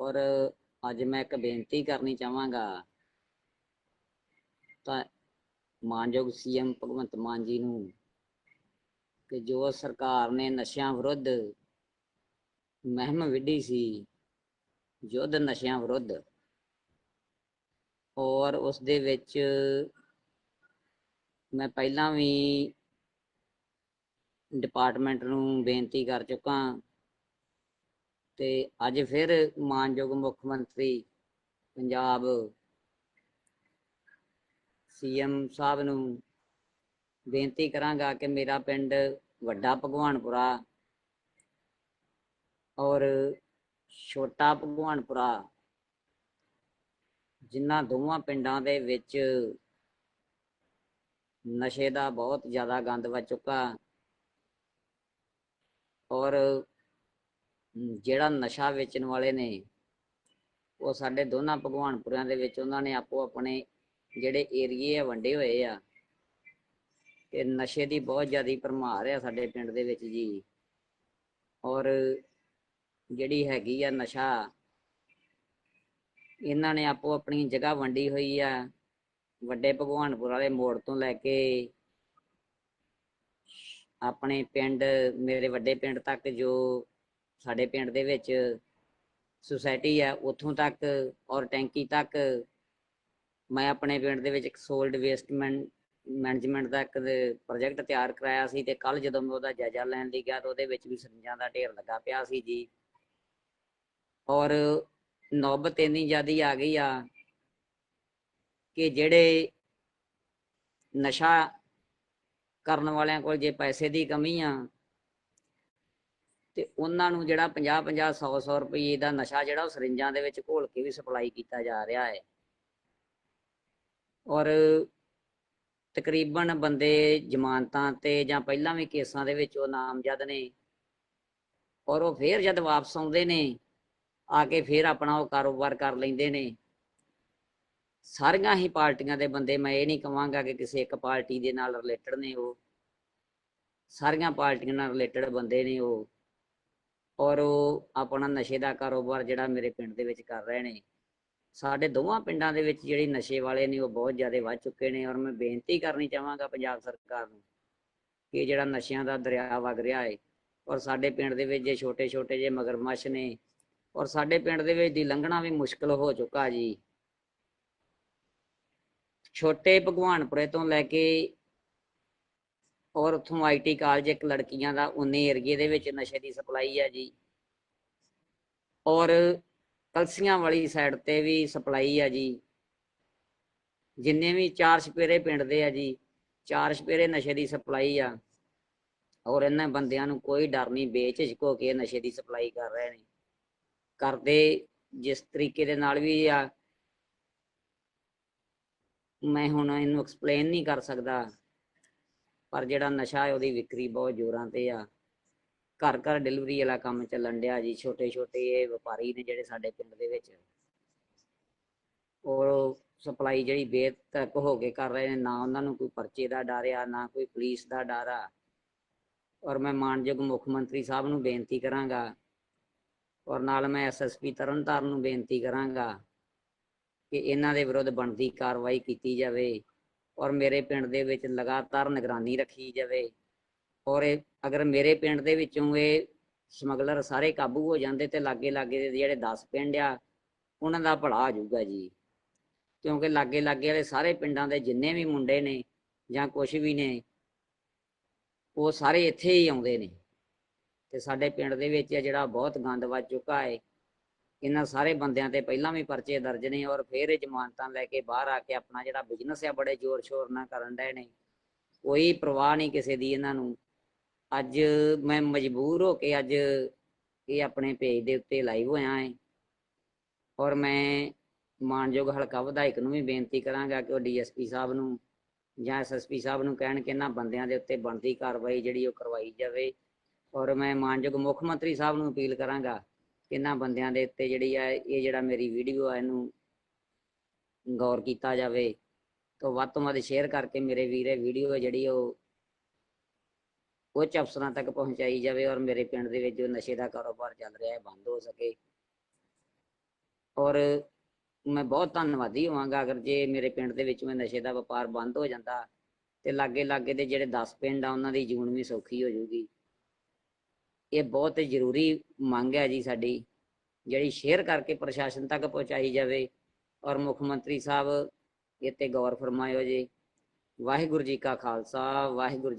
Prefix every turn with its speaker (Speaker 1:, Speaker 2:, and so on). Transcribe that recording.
Speaker 1: ਔਰ ਅੱਜ ਮੈਂ ਇੱਕ ਬੇਨਤੀ ਕਰਨੀ ਚਾਹਾਂਗਾ। ਤਾਂ ਮਾਨਯੋਗ ਸੀਐਮ ਭਗਵੰਤ ਮਾਨ ਜੀ ਨੂੰ ਕਿ ਜੋ ਸਰਕਾਰ ਨੇ ਨਸ਼ਿਆਂ ਵਿਰੁੱਧ ਮਹਿਮ ਵਿੱਢੀ ਸੀ, ਯੁੱਧ ਨਸ਼ਿਆਂ ਵਿਰੁੱਧ, ਔਰ ਉਸ ਦੇ ਵਿੱਚ ਮੈਂ ਪਹਿਲਾਂ ਵੀ ਡਿਪਾਰਟਮੈਂਟ ਨੂੰ ਬੇਨਤੀ ਕਰ ਚੁੱਕਾ ਤੇ ਅੱਜ ਫਿਰ ਮਾਨਯੋਗ ਮੁੱਖ ਮੰਤਰੀ ਪੰਜਾਬ ਸੀਐਮ ਸਾਹਿਬ ਨੂੰ ਬੇਨਤੀ ਕਰਾਂਗਾ ਕਿ ਮੇਰਾ ਪਿੰਡ ਵੱਡਾ ਭਗਵਾਨਪੁਰਾ ਔਰ ਛੋਟਾ ਭਗਵਾਨਪੁਰਾ ਜਿਨ੍ਹਾਂ ਦੋਵਾਂ ਪਿੰਡਾਂ ਦੇ ਵਿੱਚ ਨਸ਼ੇ ਦਾ ਬਹੁਤ ਜ਼ਿਆਦਾ ਗੰਦ ਵੱਜ ਚੁੱਕਾ ਔਰ ਜਿਹੜਾ ਨਸ਼ਾ ਵੇਚਣ ਵਾਲੇ ਨੇ, ਉਹ ਸਾਡੇ ਦੋਨਾਂ ਭਗਵਾਨਪੁਰਿਆਂ ਦੇ ਵਿੱਚ ਉਹਨਾਂ ਨੇ ਆਪੋ ਆਪਣੇ ਜਿਹੜੇ ਏਰੀਏ ਆ, ਵੰਡੇ ਹੋਏ ਆ। ਤੇ ਨਸ਼ੇ ਦੀ ਬਹੁਤ ਜ਼ਿਆਦਾ ਭਰਮਾਰ ਆ ਸਾਡੇ ਪਿੰਡ ਦੇ ਵਿੱਚ ਜੀ। ਔਰ ਜਿਹੜੀ ਹੈਗੀ ਆ ਨਸ਼ਾ, ਇਹਨਾਂ ਨੇ ਆਪੋ ਆਪਣੀ ਜਗ੍ਹਾ ਵੰਡੀ ਹੋਈ ਆ, ਵੱਡੇ ਭਗਵਾਨਪੁਰ ਵਾਲੇ ਮੋੜ ਤੋਂ ਲੈ ਕੇ ਆਪਣੇ ਪਿੰਡ, ਮੇਰੇ ਵੱਡੇ ਪਿੰਡ ਤੱਕ ਜੋ ਸਾਡੇ ਪਿੰਡ ਦੇ ਵਿੱਚ ਸੁਸਾਇਟੀ ਹੈ ਉੱਥੋਂ ਤੱਕ ਔਰ ਟੈਂਕੀ ਤੱਕ। ਮੈਂ ਆਪਣੇ ਪਿੰਡ ਦੇ ਵਿੱਚ ਇੱਕ ਸੋਲਡ ਵੇਸਟ ਮੈਨੇਜਮੈਂਟ ਦਾ ਇੱਕ ਪ੍ਰੋਜੈਕਟ ਤਿਆਰ ਕਰਾਇਆ ਸੀ ਤੇ ਕੱਲ ਜਦੋਂ ਮੈਂ ਉਹਦਾ ਜਾਇਜ਼ਾ ਲੈਣ ਲਈ ਗਿਆ ਤਾਂ ਉਹਦੇ ਵਿੱਚ ਵੀ ਸਰਿੰਜਾਂ ਦਾ ਢੇਰ ਲੱਗਾ ਪਿਆ ਸੀ ਜੀ। ਔਰ ਨੌਬਤ ਇੰਨੀ ਜ਼ਿਆਦੀ ਆ ਗਈ ਆ ਕਿ ਜਿਹੜੇ ਨਸ਼ਾ ਕਰਨ ਵਾਲਿਆਂ ਕੋਲ ਜੇ ਪੈਸੇ ਦੀ ਕਮੀ ਆ ਤੇ ਉਹਨਾਂ ਨੂੰ ਜਿਹੜਾ 50 50 100 100 ਰੁਪਏ ਦਾ ਨਸ਼ਾ ਜਿਹੜਾ ਉਹ ਸਰਿੰਜਾਂ ਦੇ ਵਿੱਚ ਘੋਲ ਕੇ ਵੀ ਸਪਲਾਈ ਕੀਤਾ ਜਾ ਰਿਹਾ ਹੈ। ਔਰ ਤਕਰੀਬਨ ਬੰਦੇ ਜ਼ਮਾਨਤਾਂ ਤੇ ਜਾਂ ਪਹਿਲਾਂ ਵੀ ਕੇਸਾਂ ਦੇ ਵਿੱਚ ਉਹ ਨਾਮਜ਼ਦ ਨੇ ਔਰ ਉਹ ਫੇਰ ਜਦ ਵਾਪਸ ਆਉਂਦੇ ਨੇ, ਆ ਕੇ ਫੇਰ ਆਪਣਾ ਉਹ ਕਾਰੋਬਾਰ ਕਰ ਲੈਂਦੇ ਨੇ। ਸਾਰੀਆਂ ਹੀ ਪਾਰਟੀਆਂ ਦੇ ਬੰਦੇ, ਮੈਂ ਇਹ ਨਹੀਂ ਕਹਾਂਗਾ ਕਿ ਕਿਸੇ ਇੱਕ ਪਾਰਟੀ ਦੇ ਨਾਲ ਰਿਲੇਟਡ ਨੇ ਉਹ। ਸਾਰੀਆਂ ਪਾਰਟੀਆਂ ਨਾਲ ਰਿਲੇਟਡ ਬੰਦੇ ਨੇ ਉਹ। ਔਰ ਉਹ ਆਪਣਾ ਨਸ਼ੇ ਦਾ ਕਾਰੋਬਾਰ ਜਿਹੜਾ ਮੇਰੇ ਪਿੰਡ ਦੇ ਵਿੱਚ ਕਰ ਰਹੇ ਨੇ। ਸਾਡੇ ਦੋਵਾਂ ਪਿੰਡਾਂ ਦੇ ਵਿੱਚ ਜਿਹੜੀ ਨਸ਼ੇ ਵਾਲੇ ਨੇ, ਉਹ ਬਹੁਤ ਜ਼ਿਆਦਾ ਵੱਧ ਚੁੱਕੇ ਨੇ ਔਰ ਮੈਂ ਬੇਨਤੀ ਕਰਨੀ ਚਾਹਾਂਗਾ ਪੰਜਾਬ ਸਰਕਾਰ ਨੂੰ ਕਿ ਜਿਹੜਾ ਨਸ਼ਿਆਂ ਦਾ ਦਰਿਆ ਵਗ ਰਿਹਾ ਹੈ ਔਰ ਸਾਡੇ ਪਿੰਡ ਦੇ ਵਿੱਚ ਜੇ ਛੋਟੇ ਛੋਟੇ ਜੇ ਮਗਰਮੱਛ ਨੇ ਔਰ ਸਾਡੇ ਪਿੰਡ ਦੇ ਵਿੱਚ ਦੀ ਲੰਘਣਾ ਵੀ ਮੁਸ਼ਕਲ ਹੋ ਚੁੱਕਾ ਜੀ। ਛੋਟੇ ਭਗਵਾਨਪੁਰੇ ਤੋਂ ਲੈ ਕੇ ਔਰ ਉੱਥੋਂ ਆਈਟੀ ਕਾਲਜ ਇੱਕ ਲੜਕੀਆਂ ਦਾ ਉਨੇ ਏਰੀਏ ਦੇ ਵਿੱਚ ਨਸ਼ੇ ਦੀ ਸਪਲਾਈ ਹੈ ਜੀ। ਔਰ ਕਲਸੀਆਂ ਵਾਲੀ ਸਾਈਡ ਤੇ ਵੀ ਸਪਲਾਈ ਆ ਜੀ। ਜਿੰਨੇ ਵੀ ਚਾਰ ਛਪੇਰੇ ਪਿੰਡ ਦੇ ਆ ਜੀ, ਚਾਰ ਛਪੇਰੇ ਨਸ਼ੇ ਦੀ ਸਪਲਾਈ ਆ। ਔਰ ਇਹਨਾਂ ਬੰਦਿਆਂ ਨੂੰ ਕੋਈ ਡਰ ਨਹੀਂ ਵੇਚ ਝਿਕੋ ਕੇ ਨਸ਼ੇ ਦੀ ਸਪਲਾਈ ਕਰ ਰਹੇ ਨੇ। ਕਰਦੇ ਜਿਸ ਤਰੀਕੇ ਦੇ ਨਾਲ ਵੀ ਆ। ਮੈਂ ਹੁਣ ਇਹਨੂੰ ਐਕਸਪਲੇਨ ਨਹੀਂ ਕਰ ਸਕਦਾ। ਪਰ ਜਿਹੜਾ ਨਸ਼ਾ ਹੈ, ਉਹਦੀ ਵਿਕਰੀ ਬਹੁਤ ਜ਼ੋਰਾਂ ਤੇ ਆ। ਘਰ ਘਰ ਡਿਲੀਵਰੀ ਵਾਲਾ ਕੰਮ ਚੱਲਣ ਡਿਆ ਜੀ ਛੋਟੇ ਛੋਟੇ ਇਹ ਵਪਾਰੀ ਨੇ ਜਿਹੜੇ ਸਾਡੇ ਪਿੰਡ ਦੇ ਵਿੱਚ। ਔਰ ਸਪਲਾਈ ਜਿਹੜੀ ਬੇਤਕ ਹੋ ਕੇ ਕਰ ਰਹੇ ਨੇ, ਨਾ ਉਹਨਾਂ ਨੂੰ ਕੋਈ ਪਰਚੇ ਦਾ ਡਰ ਆ, ਨਾ ਕੋਈ ਪੁਲਿਸ ਦਾ ਡਰ ਆ। ਔਰ ਮੈਂ ਮਾਨਯੋਗ ਮੁੱਖ ਮੰਤਰੀ ਸਾਹਿਬ ਨੂੰ ਬੇਨਤੀ ਕਰਾਂਗਾ, ਔਰ ਨਾਲ ਮੈਂ ਐਸਐਸਪੀ ਤਰਨਤਾਰਨ ਨੂੰ ਬੇਨਤੀ ਕਰਾਂਗਾ, ਕਿ ਇਹਨਾਂ ਦੇ ਵਿਰੁੱਧ ਬਣਦੀ ਕਾਰਵਾਈ ਕੀਤੀ ਜਾਵੇ। ਔਰ ਮੇਰੇ ਪਿੰਡ ਦੇ ਵਿੱਚ ਲਗਾਤਾਰ ਨਿਗਰਾਨੀ ਰੱਖੀ ਜਾਵੇ। ਔਰ ਅਗਰ ਮੇਰੇ ਪਿੰਡ ਦੇ ਵਿੱਚੋਂ ਇਹ ਸਮਗਲਰ ਸਾਰੇ ਕਾਬੂ ਹੋ ਜਾਂਦੇ ਤੇ ਲਾਗੇ ਲਾਗੇ ਦੇ ਜਿਹੜੇ 10 ਪਿੰਡ ਆ, ਉਹਨਾਂ ਦਾ ਭਲਾ ਆ ਜਾਊਗਾ ਜੀ। ਕਿਉਂਕਿ ਲਾਗੇ ਲਾਗੇ ਵਾਲੇ ਸਾਰੇ ਪਿੰਡਾਂ ਦੇ ਜਿੰਨੇ ਵੀ ਮੁੰਡੇ ਨੇ ਜਾਂ ਕੁਝ ਵੀ ਨੇ, ਉਹ ਸਾਰੇ ਇੱਥੇ ਹੀ ਆਉਂਦੇ ਨੇ। ਤੇ ਸਾਡੇ ਪਿੰਡ ਦੇ ਵਿੱਚ ਜਿਹੜਾ ਬਹੁਤ ਗੰਦ ਵੱਜ ਚੁੱਕਾ ਹੈ ਇਹਨਾਂ ਸਾਰੇ ਬੰਦਿਆਂ ਤੇ ਪਹਿਲਾਂ ਵੀ ਪਰਚੇ ਦਰਜ ਨੇ ਔਰ ਫੇਰ ਇਹ ਜ਼ਮਾਨਤਾਂ ਲੈ ਕੇ ਬਾਹਰ ਆ ਕੇ ਆਪਣਾ ਜਿਹੜਾ ਬਿਜ਼ਨਸ ਆ ਬੜੇ ਜ਼ੋਰ ਸ਼ੋਰ ਨਾਲ ਕਰਨ ਡਏ ਨੇ। ਕੋਈ ਪਰਵਾਹ ਨਹੀਂ ਕਿਸੇ ਦੀ ਇਹਨਾਂ ਨੂੰ। ਅੱਜ ਮੈਂ ਮਜਬੂਰ ਹੋ ਕੇ ਅੱਜ ਇਹ ਆਪਣੇ ਪੇਜ ਦੇ ਉੱਤੇ ਲਾਈਵ ਹੋਇਆ ਹੈ ਔਰ ਮੈਂ ਮਾਨਯੋਗ ਹਲਕਾ ਵਿਧਾਇਕ ਨੂੰ ਵੀ ਬੇਨਤੀ ਕਰਾਂਗਾ ਕਿ ਉਹ ਡੀਐਸਪੀ ਸਾਹਿਬ ਨੂੰ ਜਾਂ ਐਸਐਸਪੀ ਸਾਹਿਬ ਨੂੰ ਕਹਿਣ ਕਿ ਇਹਨਾਂ ਬੰਦਿਆਂ ਦੇ ਉੱਤੇ ਬਣਦੀ ਕਾਰਵਾਈ ਜਿਹੜੀ ਉਹ ਕਰਵਾਈ ਜਾਵੇ। ਔਰ ਮੈਂ ਮਾਨਯੋਗ ਮੁੱਖ ਮੰਤਰੀ ਸਾਹਿਬ ਨੂੰ ਅਪੀਲ ਕਰਾਂਗਾ ਇਹਨਾਂ ਬੰਦਿਆਂ ਦੇ ਉੱਤੇ ਜਿਹੜੀ ਆ, ਇਹ ਜਿਹੜਾ ਮੇਰੀ ਵੀਡੀਓ ਆ, ਇਹਨੂੰ ਗੌਰ ਕੀਤਾ ਜਾਵੇ ਤੋਂ ਵੱਧ ਤੋਂ ਵੱਧ ਸ਼ੇਅਰ ਕਰਕੇ ਮੇਰੇ ਵੀਰੇ ਵੀਡੀਓ ਜਿਹੜੀ ਉਹ ਉੱਚ ਅਫਸਰਾਂ ਤੱਕ ਪਹੁੰਚਾਈ ਜਾਵੇ ਔਰ ਮੇਰੇ ਪਿੰਡ ਦੇ ਵਿੱਚ ਜੋ ਨਸ਼ੇ ਦਾ ਕਾਰੋਬਾਰ ਚੱਲ ਰਿਹਾ ਹੈ, ਬੰਦ ਹੋ ਸਕੇ। ਔਰ ਮੈਂ ਬਹੁਤ ਧੰਨਵਾਦੀ ਹੋਵਾਂਗਾ, ਅਗਰ ਜੇ ਮੇਰੇ ਪਿੰਡ ਦੇ ਵਿੱਚ ਮੈਂ ਨਸ਼ੇ ਦਾ ਵਪਾਰ ਬੰਦ ਹੋ ਜਾਂਦਾ ਤੇ ਲਾਗੇ ਲਾਗੇ ਦੇ ਜਿਹੜੇ 10 ਪਿੰਡ ਆ, ਉਹਨਾਂ ਦੀ ਜੂਨ ਵੀ ਸੌਖੀ ਹੋ ਜਾਊਗੀ ਇਹ ਬਹੁਤ ਜ਼ਰੂਰੀ ਮੰਗ ਹੈ ਜੀ ਸਾਡੀ, ਜਿਹੜੀ ਸ਼ੇਅਰ ਕਰਕੇ ਪ੍ਰਸ਼ਾਸਨ ਤੱਕ ਪਹੁੰਚਾਈ ਜਾਵੇ ਔਰ ਮੁੱਖ ਮੰਤਰੀ ਸਾਹਿਬ ਇਹ ਤੇ ਗੌਰ ਫਰਮਾਇਓ ਜੀ। ਵਾਹਿਗੁਰੂ ਜੀ ਕਾ ਖਾਲਸਾ, ਵਾਹਿਗੁਰੂ ਜੀ